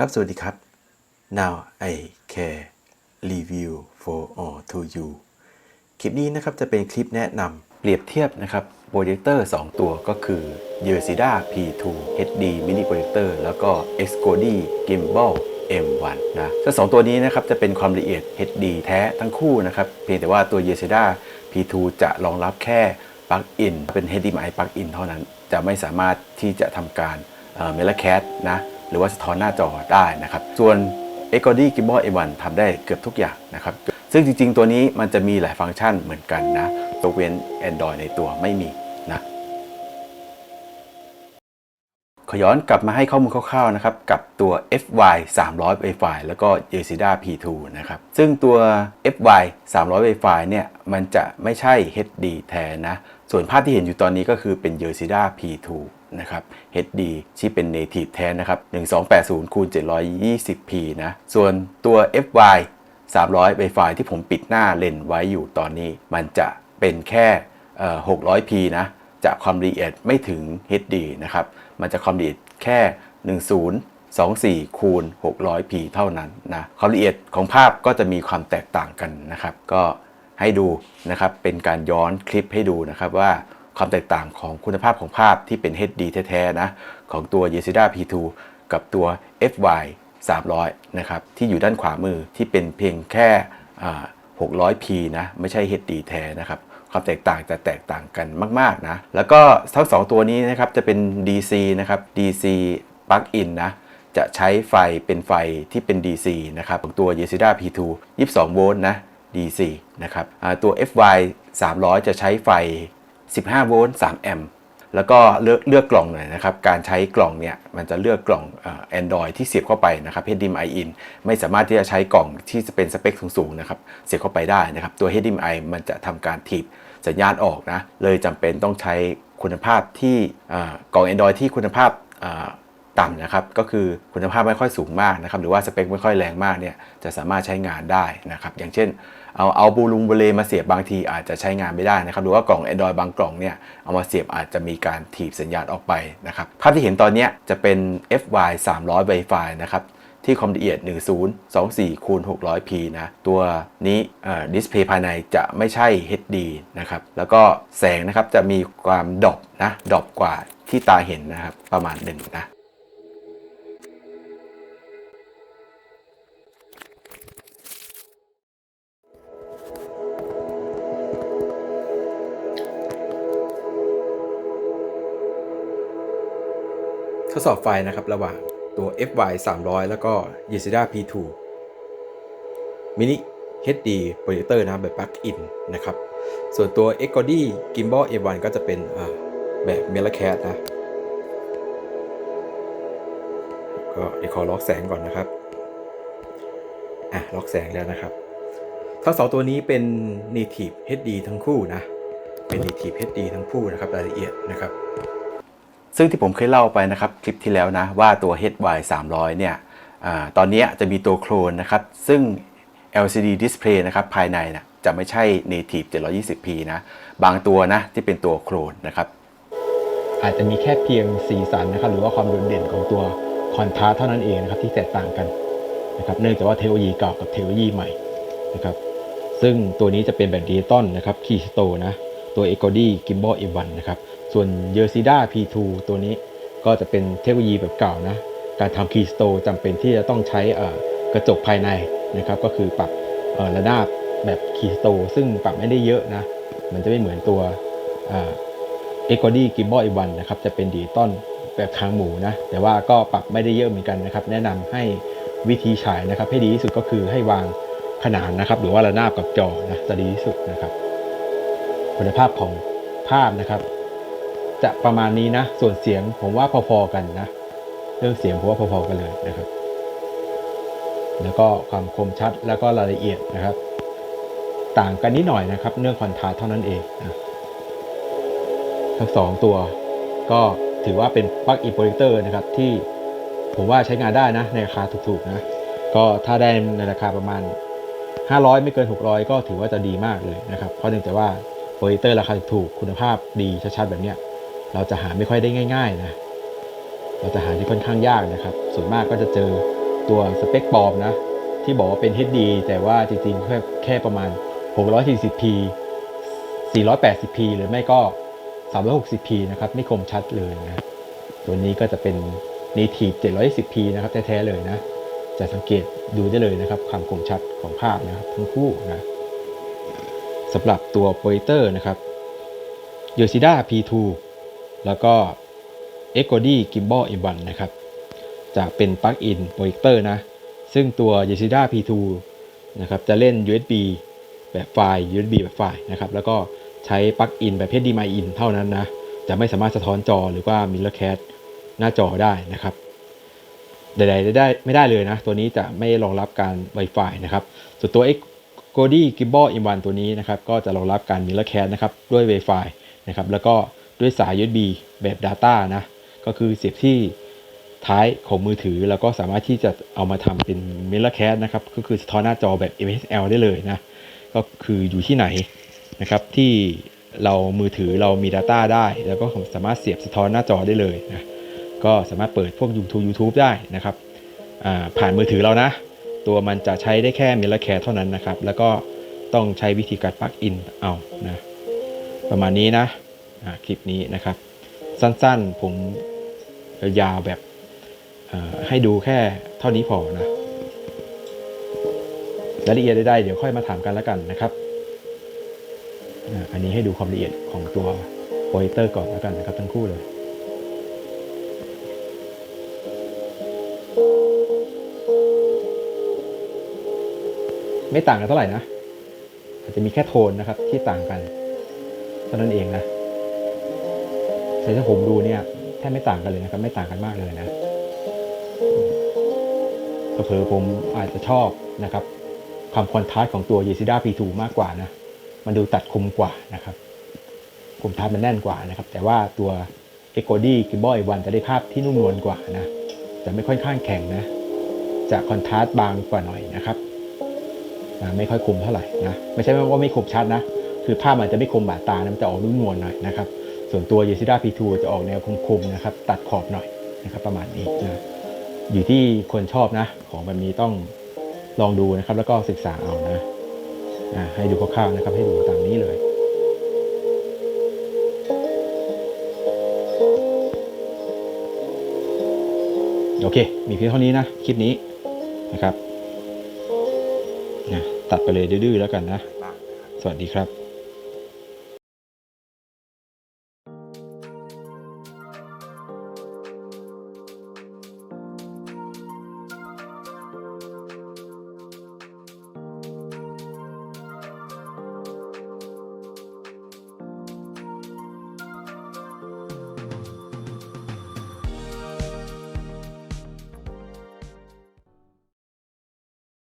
ครับ สวัสดีครับ now I care review for all to you คลิปนี้นะครับจะเป็นคลิปแนะนำเปรียบเทียบนะครับโปรเจคเตอร์2ตัวก็คือ y e r s i d a P2 HD Mini Projector แล้วก็ Xcody Gimbal M1 นะซึ่งสองตัวนี้นะครับจะเป็นความละเอียด HD แท้ทั้งคู่นะครับ เพียงแต่ว่าตัว y e r s i d a P2 จะรองรับแค่ปลั๊กอินเป็น HDMI ปลั๊กอินเท่านั้น จะไม่สามารถที่จะทำการเมลแคสนะ รือว่าสะท้อนหน้าจอได้นะครับ ส่วน e c o d y Gimbal M1 ทำได้เกือบทุกอย่างนะครับ ซึ่งจริง ๆ ตัวนี้มันจะมีหลายฟังก์ชันเหมือนกันนะยกเว้น Android ในตัวไม่มีนะขอย้อนกลับมาให้ข้อมูลคร่าวๆนะครับกับตัว FY 300 Wi-Fi แล้วก็ Yesida P2 นะครับ ซึ่งตัว FY 300 Wi-Fi เนี่ยมันจะไม่ใช่ HD แทนนะ ส่วนภาพที่เห็นอยู่ตอนนี้ก็คือเป็น Yesida P2 นะครับ HD ที่เป็น native แทนนะครับ 1280คูณ 720p นะ ส่วนตัว FY 300 Wi-Fi ที่ผมปิดหน้าเลนส์ไว้อยู่ตอนนี้ มันจะเป็นแค่เอ่อ 600p นะ จะความละเอียดไม่ถึง HD นะครับ มันจะความละเอียดแค่ 1024คูณ 600p เท่านั้นนะ ความละเอียดของภาพก็จะมีความแตกต่างกันนะครับ ก็ให้ดูนะครับ เป็นการย้อนคลิปให้ดูนะครับว่า ความแตกต่างของคุณภาพของภาพที่เป็น HD แท้ๆนะของตัว y e s i d a P2 กับตัว FY 300 นะครับ ที่อยู่ด้านขวามือที่เป็นเพียงแค่ 600p นะ ไม่ใช่ HD แท้นะครับ ความแตกต่างจะแตกต่างกันมาก ๆ นะ แล้วก็ทั้ง 2 ตัวนี้นะครับ จะเป็น DC นะครับ DC plug-in นะ จะใช้ไฟเป็นไฟที่เป็น DC นะครับ ของตัว y e s i d a P2 22 โวลต์นะ DC นะครับตัว FY 300 จะใช้ไฟ 15 โวลต์ 3 แอมป์แล้วก็เลือกเลือกกล่องหน่อยนะครับ การใช้กล่องเนี่ยมันจะเลือกกล่องแอนดรอยที่เสียบเข้าไปนะครับ HDMI in ไม่สามารถที่จะใช้กล่องที่จะเป็นสเปคสูงๆนะครับเสียบเข้าไปได้นะครับ ตัว HDMI มันจะทำการถีบสัญญาณออกนะ เลยจำเป็นต้องใช้คุณภาพที่กล่อง Android ที่คุณภาพ ต่ำนะครับก็คือคุณภาพไม่ค่อยสูงมากนะครับหรือว่าสเปคไม่ค่อยแรงมากเนี่ยจะสามารถใช้งานได้นะครับอย่างเช่นเอาเอาบูลุงบูเลมาเสียบบางทีอาจจะใช้งานไม่ได้นะครับหรือว่ากล่อง Android บางกล่องเนี่ยเอามาเสียบอาจจะมีการถีบสัญญาณออกไปนะครับภาพที่เห็นตอนนี้จะเป็น FY 300 Wi-Fi นะครับที่ความละเอียด 1024คูณ 600p นะ ตัวนี้ดิสเพย์ภายในจะไม่ใช่ HD นะครับ แล้วก็แสงนะครับจะมีความดอปนะ ดอปกว่าที่ตาเห็นนะครับ ประมาณหนึ่งนะ ทดสอบไฟนะครับระหว่างตัว FY 300 แล้วก็ y e s i d a P2 Mini HD Projector นะแบบ Plug in นะครับ ส่วนตัว e x o d y Gimbal M1 ก็จะเป็นแบบ m e l a c a t นะ ก็เดี๋ยวขอล็อกแสงก่อนนะครับ อะ ล็อกแสงแล้วนะครับ ทั้งสองตัวนี้เป็น Native HD ทั้งคู่นะ เป็น Native HD ทั้งคู่นะครับรายละเอียดนะครับ ซึ่งที่ผมเคยเล่าไปนะครับคลิปที่แล้วนะว่าตัว HY 300เนี่ยอตอนนี้จะมีตัวโคลนนะครับ ซึ่ง LCD display นะครับภายในนะจะไม่ใช่ native 720p นะ บางตัวนะที่เป็นตัวโคลนนะครับ อาจจะมีแค่เพียงสีสันนะครับ หรือว่าความโดดเด่นของตัวคอนทราสเท่านั้นเองนะครับที่แตกต่างกันนะครับ เนื่องจากว่าเทคโนโลยีเก่ากับเทคโนโลยีใหม่นะครับ ซึ่งตัวนี้จะเป็นแบบดิจิตอลนะครับคีสโตนะ ตัว e c o d y Gimbal M1 นะครับ ส่วน y e r s i d a P2 ตัวนี้ก็จะเป็นเทคโนโลยีแบบเก่านะ การทำคีสโตจำเป็นที่จะต้องใช้กระจกภายในนะครับ ก็คือปรับระนาบแบบคีสโตซึ่งปรับไม่ได้เยอะนะ มันจะไม่เหมือนตัวอ่าเอ็กโกดี้กิมบอลอีวันนะครับ จะเป็นดิจิตอลแบบคางหมูนะ แต่ว่าก็ปรับไม่ได้เยอะเหมือนกันนะครับ แนะนำให้วิธีฉายนะครับ ให้ดีที่สุดก็คือให้วางขนานนะครับ หรือว่าระนาบกับจอนะจะดีที่สุดนะครับ คุณภาพของภาพนะครับ จะประมาณนี้นะ ส่วนเสียงผมว่าพอๆกันนะ เรื่องเสียงผมว่าพอๆกันเลยนะครับ แล้วก็ความคมชัดแล้วก็รายละเอียดนะครับ ต่างกันนิดหน่อยนะครับ เรื่องคอนทราสต์เท่านั้นเองนะทั้งสองตัวก็ถือว่าเป็นปลั๊กอินโปรเจคเตอร์นะครับที่ผมว่าใช้งานได้นะ ในราคาถูกๆนะ ก็ถ้าได้ในราคาประมาณ 500 ไม่เกิน 600 ก็ถือว่าจะดีมากเลยนะครับ เพราะเนื่องจากว่า โปรเจคเตอร์ราคาถูกคุณภาพดีชัดๆแบบเนี้ยเราจะหาไม่ค่อยได้ง่าย ๆ นะ เราจะหาที่ค่อนข้างยากนะครับ ส่วนมากก็จะเจอตัวสเปคปลอมนะ ที่บอกว่าเป็น HD แต่ว่าจริงๆแค่แค่ประมาณ 640p 480p หรือไม่ก็ 360p นะครับ ไม่คมชัดเลยนะ ตัวนี้ก็จะเป็น native 720p นะครับ แท้ ๆ เลยนะ จะสังเกตดูได้เลยนะครับความคมชัดของภาพนะครับทั้งคู่นะ สำหรับตัวโปรเจคเตอร์นะครับ Yoshida P2 แล้วก็ e x o d y Gimbal M1 นะครับจะเป็นปลั๊กอินโปรเจคเตอร์นะ ซึ่งตัว Yoshida P2 นะครับจะเล่น USB แบบไฟล์ USB แบบไฟล์นะครับแล้วก็ใช้ปลั๊กอินแบบ HDMI in เท่านั้นนะ จะไม่สามารถสะท้อนจอหรือว่า Mirror Cast หน้าจอได้นะครับใดๆได้ไม่ได้เลยนะ ตัวนี้จะไม่รองรับการ Wi-Fi นะครับส่วนตัว g o d y Gimbal M1 ตัวนี้นะครับก็จะรองรับการ Mirror Cast นะครับด้วย Wi-Fi นะครับแล้วก็ด้วยสาย USB แบบ Data นะก็คือเสียบที่ท้ายของมือถือ แล้วก็สามารถที่จะเอามาทำเป็น Mirror Cast นะครับก็คือสะท้อนหน้าจอแบบ MSL ได้เลยนะก็คืออยู่ที่ไหนนะครับที่เรามือถือเรามี Data ได้ แล้วก็สามารถเสียบสะท้อนหน้าจอได้เลยนะก็สามารถเปิดพวก YouTube YouTube ได้นะครับผ่านมือถือเรานะ ตัวมันจะใช้ได้แค่ Mirror Cast เท่านั้นนะครับ แล้วก็ต้องใช้วิธีการปลั๊กอินเอานะประมาณนี้นะคลิปนี้นะครับ สั้นๆผมยาวแบบให้ดูแค่เท่านี้พอนะรายละเอียดได้ๆเดี๋ยวค่อยมาถามกันแล้วกันนะครับ อันนี้ให้ดูความละเอียดของตัวโปรเจคเตอร์ก่อนแล้วกันนะครับทั้งคู่เลย ไม่ต่างกันเท่าไหร่นะ อาจจะมีแค่โทนนะครับที่ต่างกันเท่านั้นเองนะแต่ถ้าผมดูเนี่ยแทบไม่ต่างกันเลยนะครับ ไม่ต่างกันมากเลยนะเผลอผมอาจจะชอบนะครับความคอนทราสต์ของตัว Yesida P2 มากกว่านะ มันดูตัดคมกว่านะครับคมทัสมันแน่นกว่านะครับ แต่ว่าตัว e c o d y Gimbal 1จะได้ภาพที่นุ่มนวลกว่านะจะไม่ค่อยข้างแข็งนะ จะคอนทราสต์บางกว่าหน่อยนะครับ อ่าไม่ค่อยคมเท่าไหร่นะไม่ใช่ว่าไม่คมชัดนะ คือภาพมันจะไม่คมบาดตานะมันจะออกนุ่มนวลหน่อยนะครับ ส่วนตัว Yesida P2 จะออกแนวคมๆนะครับ ตัดขอบหน่อยนะครับ ประมาณนี้นะอยู่ที่คนชอบนะ ของแบบนี้ต้องลองดูนะครับ แล้วก็ศึกษาเอานะอ่าให้ดูคร่าวๆนะครับ ให้ดูตามนี้เลยโอเค มีเพียงเท่านี้นะ คลิปนี้นะครับ นะตัดไปเลยดื้อๆแล้วกันนะ สวัสดีครับ